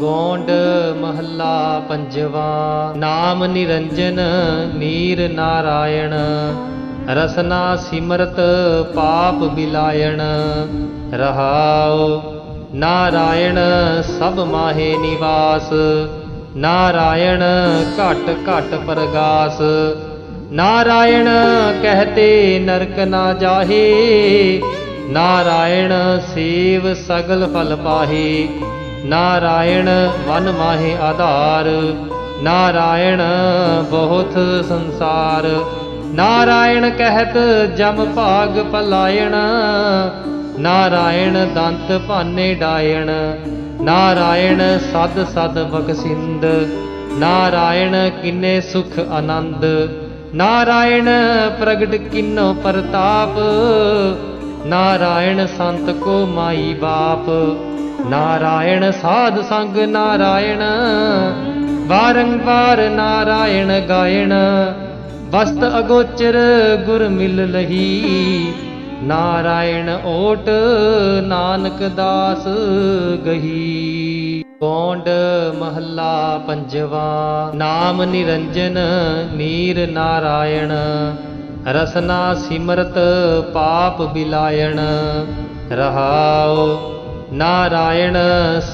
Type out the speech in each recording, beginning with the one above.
ਗੋਂਡ ਮਹੱਲਾ ਪੰਜਵਾ, ਨਾਮ ਨਿਰੰਜਨ ਨੀਰ ਨਾਰਾਇਣ। ਰਸਨਾ ਸਿਮਰਤ, ਪਾਪ ਬਿਲਾਇਣ। ਰਹਾਉ, ਨਾਰਾਇਣ, ਸਭ ਮਾਹੇ ਨਿਵਾਸ। ਨਾਰਾਇਣ, ਘਟ ਘਟ ਪ੍ਰਗਾਸ। ਨਾਰਾਇਣ, ਕਹਤੇ ਨਰਕ ਨਾ ਜਾਹੇ। ਨਾਰਾਇਣ, ਸੇਵ ਸਗਲ ਫਲ ਪਾਹੇ। ਨਾਰਾਇਣ ਵਨ ਮਾਹੇ ਆਧਾਰ। ਨਾਰਾਇਣ ਬਹੁਤ ਸੰਸਾਰ। ਨਾਰਾਇਣ ਕਹਿਤ ਜਮ ਭਾਗ ਪਲਾਇਣ। ਨਾਰਾਇਣ ਦੰਤ ਭਾਨੇ ਡਾਇਣ। ਨਾਰਾਇਣ ਸਦ ਸਦ ਬਖਸਿੰਦ। ਨਾਰਾਇਣ ਕਿੰਨੇ ਸੁਖ ਆਨੰਦ। ਨਾਰਾਇਣ ਪ੍ਰਗਟ ਕਿੰਨੋ ਪ੍ਰਤਾਪ। ਨਾਰਾਇਣ ਸੰਤ ਕੋ ਮਾਈ ਬਾਪ। ਨਾਰਾਇਣ ਸਾਧ ਸੰਗ ਨਾਰਾਇਣ, ਵਾਰੰਵਾਰ ਨਾਰਾਇਣ ਗਾਇਣ, ਵਸਤ ਅਗੋਚਰ ਗੁਰ ਮਿਲ ਲਹੀ। ਨਾਰਾਇਣ ਓਟ ਨਾਨਕ ਦਾਸ ਗਹੀ। ਗੋਂਡ ਮਹੱਲਾ ਪੰਜਵਾ, ਨਾਮ ਨਿਰੰਜਨ ਨੀਰ ਨਾਰਾਇਣ, ਰਸਨਾ ਸਿਮਰਤ ਪਾਪ ਬਿਲਾਇਣ। ਰਹਾਓ ਨਾਰਾਇਣ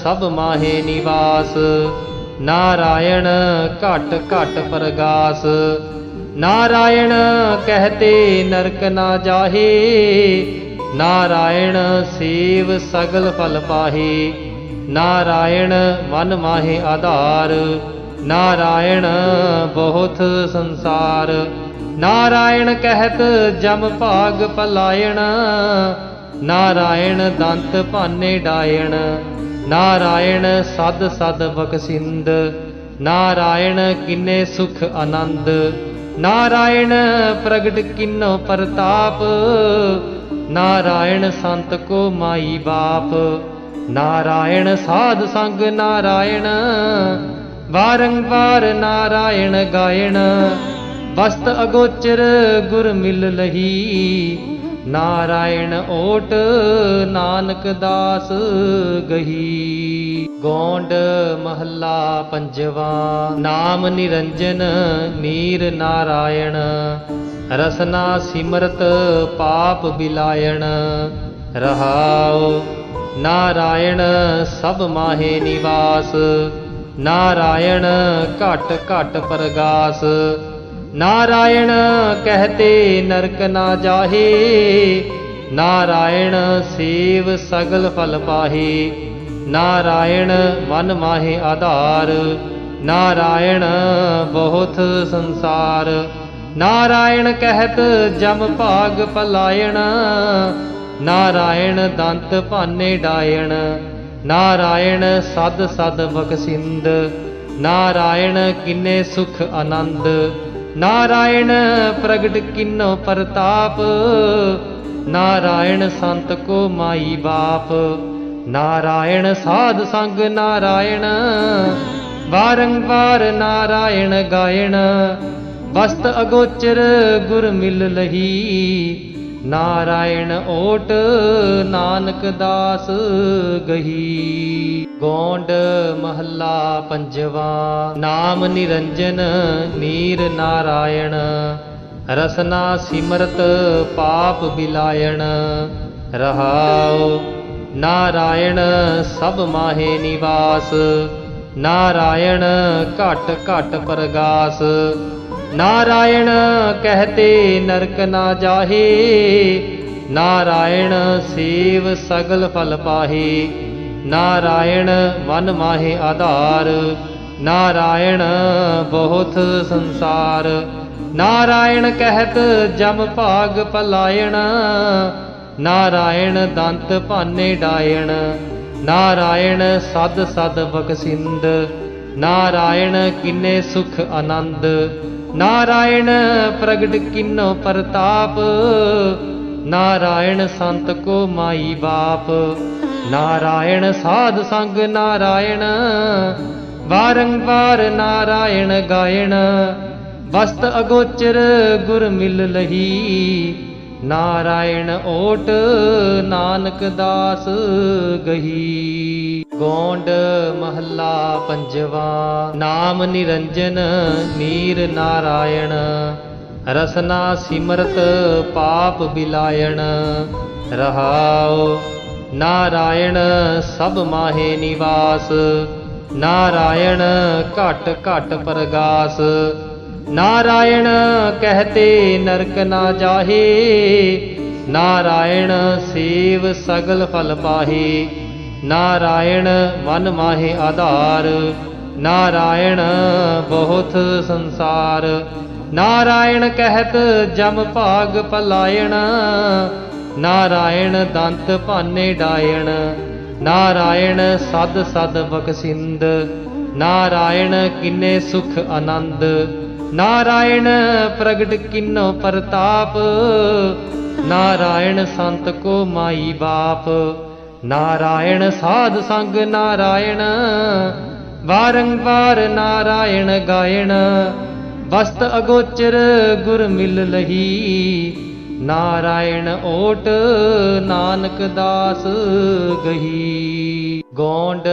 ਸਭ ਮਾਹੇ ਨਿਵਾਸ, ਨਾਰਾਇਣ ਘਟ ਘਟ ਪ੍ਰਗਾਸ। ਨਾਰਾਇਣ ਕਹਤੇ ਨਰਕ ਨਾ ਜਾਹੇ, ਨਾਰਾਇਣ ਸੇਵ ਸਗਲ ਫਲ ਪਾਹੇ। ਨਾਰਾਇਣ ਮਨ ਮਾਹੇ ਆਧਾਰ, ਨਾਰਾਇਣ ਬਹੁਤ ਸੰਸਾਰ। ਨਾਰਾਇਣ ਕਹਿਤ ਜਮ ਭਾਗ ਪਲਾਇਣ ਨਾਰਾਇਣ ਦੰਤ ਭਾਨੇ ਡਾਇਣ, ਨਾਰਾਇਣ ਸਦ ਸਦ ਬਖਸਿੰਦ, ਨਾਰਾਇਣ ਕਿੰਨੇ ਸੁਖ ਆਨੰਦ, ਨਾਰਾਇਣ ਪ੍ਰਗਟ ਕਿਨੋ ਪ੍ਰਤਾਪ, ਨਾਰਾਇਣ ਸੰਤ ਕੋ ਮਾਈ ਬਾਪ, ਨਾਰਾਇਣ ਸਾਧ ਸੰਗ ਨਾਰਾਇਣ, ਵਾਰੰਵਾਰ ਨਾਰਾਇਣ ਗਾਇਣ, ਵਸਤ ਅਗੋਚਰ ਗੁਰ ਮਿਲ ਲਹੀ ਨਾਰਾਇਣ ਓਟ ਨਾਨਕ ਦਾਸ ਗਹੀ। ਗੋਂਡ ਮਹੱਲਾ ਪੰਜਵਾ, ਨਾਮ ਨਿਰੰਜਨ ਨੀਰ ਨਾਰਾਇਣ। ਰਸਨਾ ਸਿਮਰਤ ਪਾਪ ਬਿਲਾਇਣ। ਰਹਾਉ, ਨਾਰਾਇਣ ਸਭ ਮਾਹੇ ਨਿਵਾਸ। ਨਾਰਾਇਣ ਘਟ ਘਟ ਪ੍ਰਗਾਸ। ਨਾਰਾਇਣ ਕਹਤੇ ਨਰਕ ਨਾ ਜਾਹੇ, ਨਾਰਾਇਣ ਸੇਵ ਸਗਲ ਫਲ ਪਾਹੇ। ਨਾਰਾਇਣ ਮਨ ਮਾਹੇ ਆਧਾਰ, ਨਾਰਾਇਣ ਬਹੁਤ ਸੰਸਾਰ। ਨਾਰਾਇਣ ਕਹਿਤ ਜਮ ਭਾਗ ਪਲਾਇਣ, ਨਾਰਾਇਣ ਦੰਤ ਭਾਨੇ ਡਾਇਣ। ਨਾਰਾਇਣ ਸਦ ਸਦ ਬਖਸਿੰਦ, ਨਾਰਾਇਣ ਕਿੰਨੇ ਸੁਖ ਆਨੰਦ। ਨਾਰਾਇਣ ਪ੍ਰਗਟ ਕਿਨੋ ਪ੍ਰਤਾਪ, ਨਾਰਾਇਣ ਸੰਤ ਕੋ ਮਾਈ ਬਾਪ। ਨਾਰਾਇਣ ਸਾਧ ਸੰਗ ਨਾਰਾਇਣ, ਵਾਰੰਵਾਰ ਨਾਰਾਇਣ ਗਾਇਣ। ਵਸਤ ਅਗੋਚਰ ਗੁਰ ਮਿਲ ਲਹੀ ਨਾਰਾਇਣ ਓਟ ਨਾਨਕ ਦਾਸ ਗਹੀ। ਗੋਂਡ ਮਹੱਲਾ ਪੰਜਵਾ, ਨਾਮ ਨਿਰੰਜਨ ਨੀਰ ਨਾਰਾਇਣ। ਰਸਨਾ ਸਿਮਰਤ ਪਾਪ ਬਿਲਾਇਣ। ਰਹਾਉ, ਨਾਰਾਇਣ ਸਭ ਮਾਹੇ ਨਿਵਾਸ। ਨਾਰਾਇਣ ਘਟ ਘਟ ਪ੍ਰਗਾਸ। ਨਾਰਾਇਣ ਕਹਤੇ ਨਰਕ ਨਾ ਜਾਹੇ, ਨਾਰਾਇਣ ਸੇਵ ਸਗਲ ਫਲ ਪਾਹੇ। ਨਾਰਾਇਣ ਮਨ ਮਾਹੇ ਆਧਾਰ, ਨਾਰਾਇਣ ਬਹੁਤ ਸੰਸਾਰ। ਨਾਰਾਇਣ ਕਹਿਤ ਜਮ ਭਾਗ ਪਲਾਇਣ, ਨਾਰਾਇਣ ਦੰਤ ਭਾਨੇ ਡਾਇਣ। ਨਾਰਾਇਣ ਸਦ ਸਦ ਬਖਸਿੰਦ, ਨਾਰਾਇਣ ਕਿੰਨੇ ਸੁਖ ਆਨੰਦ। ਨਾਰਾਇਣ ਪ੍ਰਗਟ ਕਿਨੋ ਪ੍ਰਤਾਪ, ਨਾਰਾਇਣ ਸੰਤ ਕੋ ਮਾਈ ਬਾਪ। ਨਾਰਾਇਣ ਸਾਧ ਸੰਗ ਨਾਰਾਇਣ, ਵਾਰੰਵਾਰ ਨਾਰਾਇਣ ਗਾਇਣ। ਵਸਤ ਅਗੋਚਰ ਗੁਰ ਮਿਲ ਲਹੀ ਨਾਰਾਇਣ ਓਟ ਨਾਨਕ ਦਾਸ ਗਹੀ। ਗੋਂਡ ਮਹੱਲਾ ਪੰਜਵਾ, ਨਾਮ ਨਿਰੰਜਨ ਨੀਰ ਨਾਰਾਇਣ। ਰਸਨਾ ਸਿਮਰਤ ਪਾਪ ਬਿਲਾਇਣ। ਰਹਾਓ ਨਾਰਾਇਣ ਸਭ ਮਾਹੇ ਨਿਵਾਸ। ਨਾਰਾਇਣ ਘਟ ਘਟ ਪ੍ਰਗਾਸ। ਨਾਰਾਇਣ ਕਹਤੇ ਨਰਕ ਨਾ ਜਾਹੇ, ਨਾਰਾਇਣ ਸੇਵ ਸਗਲ ਫਲ ਪਾਹੇ। ਨਾਰਾਇਣ ਮਨ ਮਾਹੇ ਆਧਾਰ, ਨਾਰਾਇਣ ਬਹੁਤ ਸੰਸਾਰ। ਨਾਰਾਇਣ ਕਹਿਤ ਜਮ ਭਾਗ ਪਲਾਇਣ, ਨਾਰਾਇਣ ਦੰਤ ਭਾਨੇ ਡਾਇਣ। ਨਾਰਾਇਣ ਸਦ ਸਦ ਬਖਸਿੰਦ, ਨਾਰਾਇਣ ਕਿੰਨੇ ਸੁਖ ਆਨੰਦ। ਨਾਰਾਇਣ ਪ੍ਰਗਟ ਕਿੰਨੋ ਪ੍ਰਤਾਪ, ਨਾਰਾਇਣ ਸੰਤ ਕੋ ਮਾਈ ਬਾਪ। ਨਾਰਾਇਣ ਸਾਧ ਸੰਗ ਨਾਰਾਇਣ, ਵਾਰੰਵਾਰ ਨਾਰਾਇਣ ਗਾਇਣ। ਵਸਤ ਅਗੋਚਰ ਗੁਰ ਮਿਲ ਲਹੀ, ਨਾਰਾਇਣ ਓਟ ਨਾਨਕ ਦਾਸ ਗਹੀ। ਗੋਂਡ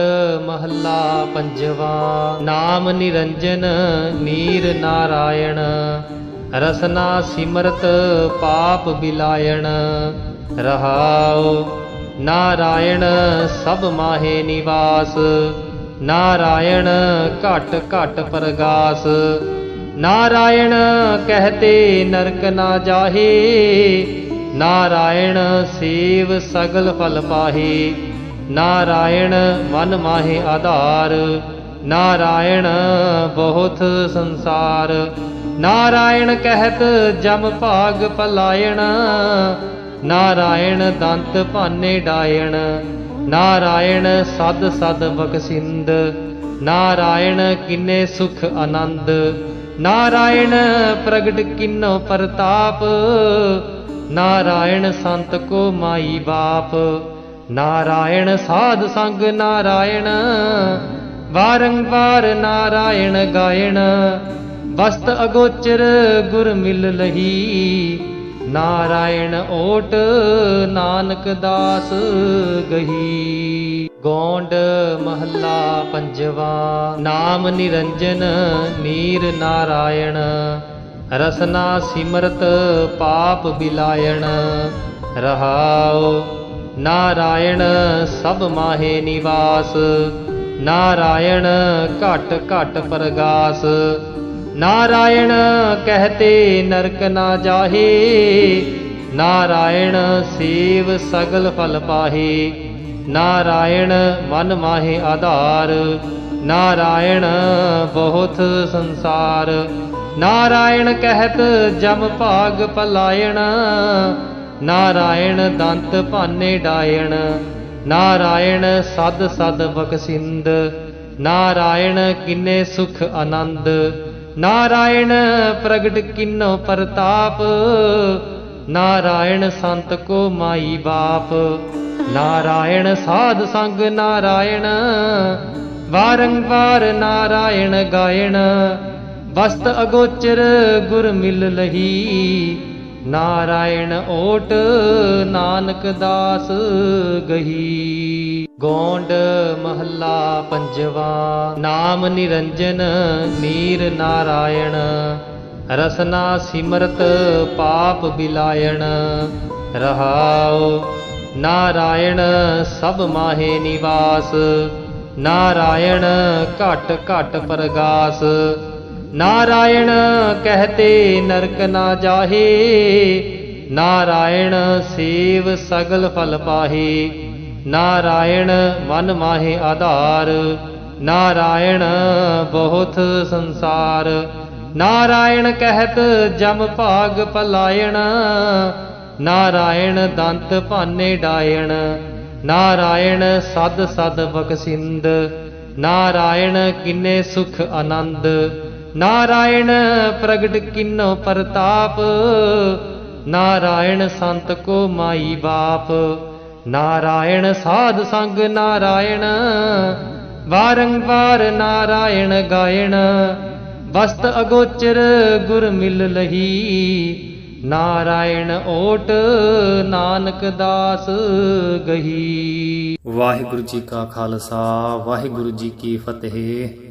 ਮਹੱਲਾ ਪੰਜਵਾ, ਨਾਮ ਨਿਰੰਜਨ, ਨੀਰ ਨਾਰਾਇਣ, ਰਸਨਾ ਸਿਮਰਤ, ਪਾਪ ਬਿਲਾਇਣ, ਰਹਾਉ ਨਾਰਾਇਣ, ਸਭ ਮਾਹੇ ਨਿਵਾਸ, ਨਾਰਾਇਣ ਘਟ ਘਟ ਪ੍ਰਗਾਸ, ਨਾਰਾਇਣ ਕਹਤੇ ਨਰਕ ਨਾ ਜਾਹੇ, ਨਾਰਾਇਣ ਸੇਵ ਸਗਲ ਫਲ ਪਾਹੇ। ਨਾਰਾਇਣ ਮਨ ਮਾਹੇ ਆਧਾਰ। ਨਾਰਾਇਣ ਬਹੁਤ ਸੰਸਾਰ। ਨਾਰਾਇਣ ਕਹਿਤ ਜਮ ਭਾਗ ਪਲਾਇਣ। ਨਾਰਾਇਣ ਦੰਤ ਭਾਨੇ ਡਾਇਣ। ਨਾਰਾਇਣ ਸਦ ਸਦ ਬਖਸਿੰਦ। ਨਾਰਾਇਣ ਕਿੰਨੇ ਸੁਖ ਆਨੰਦ। ਨਾਰਾਇਣ ਪ੍ਰਗਟ ਕਿੰਨੋ ਪ੍ਰਤਾਪ। ਨਾਰਾਇਣ ਸੰਤ ਕੋ ਮਾਈ ਬਾਪ। ਨਾਰਾਇਣ ਸਾਧ ਸੰਗ ਨਾਰਾਇਣ, ਵਾਰੰਵਾਰ ਨਾਰਾਇਣ ਗਾਇਣ, ਵਸਤ ਅਗੋਚਰ ਗੁਰ ਮਿਲ ਲਹੀ। ਨਾਰਾਇਣ ਓਟ ਨਾਨਕ ਦਾਸ ਗਹੀ। ਗੋਂਡ ਮਹੱਲਾ ਪੰਜਵਾ, ਨਾਮ ਨਿਰੰਜਨ ਨੀਰ ਨਾਰਾਇਣ, ਰਸਨਾ ਸਿਮਰਤ ਪਾਪ ਬਿਲਾਇਣ। ਰਹਾਓ ਨਾਰਾਇਣ ਸਭ ਮਾਹੇ ਨਿਵਾਸ, ਨਾਰਾਇਣ ਘਟ ਘਟ ਪ੍ਰਗਾਸ। ਨਾਰਾਇਣ ਕਹਤੇ ਨਰਕ ਨਾ ਜਾਹੇ, ਨਾਰਾਇਣ ਸੇਵ ਸਗਲ ਫਲ ਪਾਹੇ। ਨਾਰਾਇਣ ਮਨ ਮਾਹੇ ਆਧਾਰ, ਨਾਰਾਇਣ ਬਹੁਤ ਸੰਸਾਰ। ਨਾਰਾਇਣ ਕਹਿਤ ਜਮ ਭਾਗ ਪਲਾਇਣ ਨਾਰਾਇਣ ਦੰਤ ਭਾਨੇ ਡਾਇਣ, ਨਾਰਾਇਣ ਸਦ ਸਦ ਬਖਸਿੰਦ, ਨਾਰਾਇਣ ਕਿੰਨੇ ਸੁਖ ਆਨੰਦ, ਨਾਰਾਇਣ ਪ੍ਰਗਟ ਕਿਨੋ ਪ੍ਰਤਾਪ, ਨਾਰਾਇਣ ਸੰਤ ਕੋ ਮਾਈ ਬਾਪ, ਨਾਰਾਇਣ ਸਾਧ ਸੰਗ ਨਾਰਾਇਣ, ਵਾਰੰਵਾਰ ਨਾਰਾਇਣ ਗਾਇਣ, ਵਸਤ ਅਗੋਚਰ ਗੁਰ ਮਿਲ ਲਹੀ ਨਾਰਾਇਣ ਓਟ ਨਾਨਕ ਦਾਸ ਗਹੀ। ਗੋਂਡ ਮਹੱਲਾ ਪੰਜਵਾ, ਨਾਮ ਨਿਰੰਜਨ ਨੀਰ ਨਾਰਾਇਣ। ਰਸਨਾ ਸਿਮਰਤ ਪਾਪ ਬਿਲਾਇਣ। ਰਹਾਉ, ਨਾਰਾਇਣ ਸਭ ਮਾਹੇ ਨਿਵਾਸ। ਨਾਰਾਇਣ ਘਟ ਘਟ ਪ੍ਰਗਾਸ। ਨਾਰਾਇਣ ਕਹਤੇ ਨਰਕ ਨਾ ਜਾਹੇ, ਨਾਰਾਇਣ ਸੇਵ ਸਗਲ ਫਲ ਪਾਹੇ, ਨਾਰਾਇਣ ਮਨ ਮਾਹੇ ਆਧਾਰ, ਨਾਰਾਇਣ ਬਹੁਤ ਸੰਸਾਰ, ਨਾਰਾਇਣ ਕਹਿਤ ਜਮ ਭਾਗ ਪਲਾਇਣ, ਨਾਰਾਇਣ ਦੰਤ ਭਾਨੇ ਡਾਇਣ, ਨਾਰਾਇਣ ਸਦ ਸਦ ਬਖਸਿੰਦ, ਨਾਰਾਇਣ ਕਿੰਨੇ ਸੁਖ ਆਨੰਦ ਨਾਰਾਇਣ ਪ੍ਰਗਟ ਕਿਨੋ ਪ੍ਰਤਾਪ, ਨਾਰਾਇਣ ਸੰਤ ਕੋ ਮਾਈ ਬਾਪ। ਨਾਰਾਇਣ ਸਾਧ ਸੰਗ ਨਾਰਾਇਣ, ਵਾਰੰਵਾਰ ਨਾਰਾਇਣ ਗਾਇਣ। ਵਸਤ ਅਗੋਚਰ ਗੁਰ ਮਿਲ ਲਹੀ, ਨਾਰਾਇਣ ਓਟ ਨਾਨਕ ਦਾਸ ਗਹੀ। ਵਾਹਿਗੁਰੂ ਜੀ ਕਾ ਖਾਲਸਾ, ਵਾਹਿਗੁਰੂ ਜੀ ਕੀ ਫਤਿਹ।